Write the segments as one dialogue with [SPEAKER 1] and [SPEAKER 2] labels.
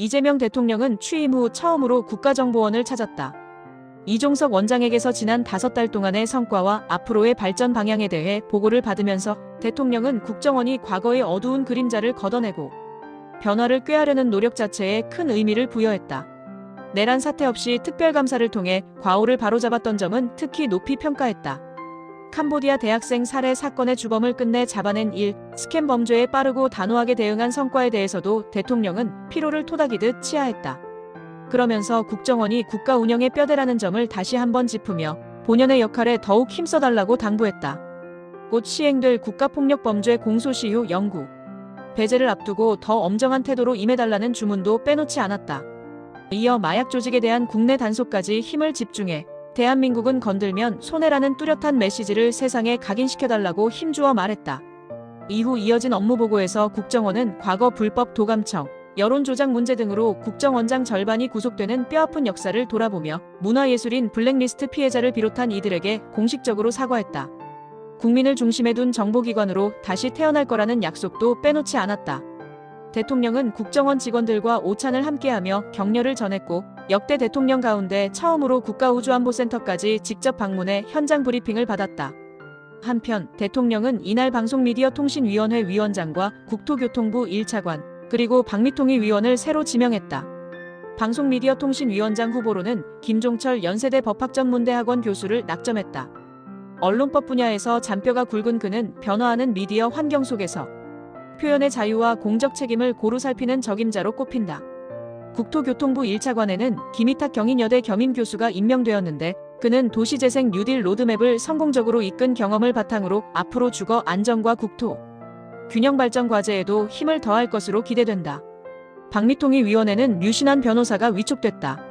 [SPEAKER 1] 이재명 대통령은 취임 후 처음으로 국가정보원을 찾았다. 이종석 원장에게서 지난 다섯 달 동안의 성과와 앞으로의 발전 방향에 대해 보고를 받으면서 대통령은 국정원이 과거의 어두운 그림자를 걷어내고 변화를 꾀하려는 노력 자체에 큰 의미를 부여했다. 내란 사태 없이 특별감사를 통해 과오를 바로잡았던 점은 특히 높이 평가했다. 캄보디아 대학생 살해 사건의 주범을 끝내 잡아낸 일, 스캔 범죄에 빠르고 단호하게 대응한 성과에 대해서도 대통령은 피로를 토닥이듯 치하했다. 그러면서 국정원이 국가 운영의 뼈대라는 점을 다시 한번 짚으며 본연의 역할에 더욱 힘써달라고 당부했다. 곧 시행될 국가폭력범죄 공소시 후 영구, 배제를 앞두고 더 엄정한 태도로 임해달라는 주문도 빼놓지 않았다. 이어 마약 조직에 대한 국내 단속까지 힘을 집중해 대한민국은 건들면 손해라는 뚜렷한 메시지를 세상에 각인시켜달라고 힘주어 말했다. 이후 이어진 업무 보고에서 국정원은 과거 불법 도감청, 여론조작 문제 등으로 국정원장 절반이 구속되는 뼈아픈 역사를 돌아보며 문화예술인 블랙리스트 피해자를 비롯한 이들에게 공식적으로 사과했다. 국민을 중심에 둔 정보기관으로 다시 태어날 거라는 약속도 빼놓지 않았다. 대통령은 국정원 직원들과 오찬을 함께하며 격려를 전했고 역대 대통령 가운데 처음으로 국가우주안보센터까지 직접 방문해 현장 브리핑을 받았다. 한편 대통령은 이날 방송미디어통신위원회 위원장과 국토교통부 1차관 그리고 박미통위 위원을 새로 지명했다. 방송미디어통신위원장 후보로는 김종철 연세대 법학전문대학원 교수를 낙점했다. 언론법 분야에서 잔뼈가 굵은 그는 변화하는 미디어 환경 속에서 표현의 자유와 공적 책임을 고루 살피는 적임자로 꼽힌다. 국토교통부 1차관에는 김희탁 경인여대 겸임 교수가 임명되었는데 그는 도시재생 뉴딜 로드맵을 성공적으로 이끈 경험을 바탕으로 앞으로 주거 안정과 국토 균형 발전 과제에도 힘을 더할 것으로 기대된다. 박미통위 위원회는 류신한 변호사가 위촉됐다.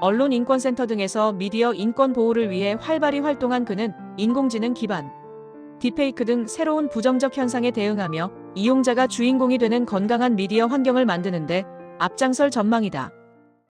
[SPEAKER 1] 언론인권센터 등에서 미디어 인권 보호를 위해 활발히 활동한 그는 인공지능 기반 딥페이크 등 새로운 부정적 현상에 대응하며 이용자가 주인공이 되는 건강한 미디어 환경을 만드는데 앞장설 전망이다.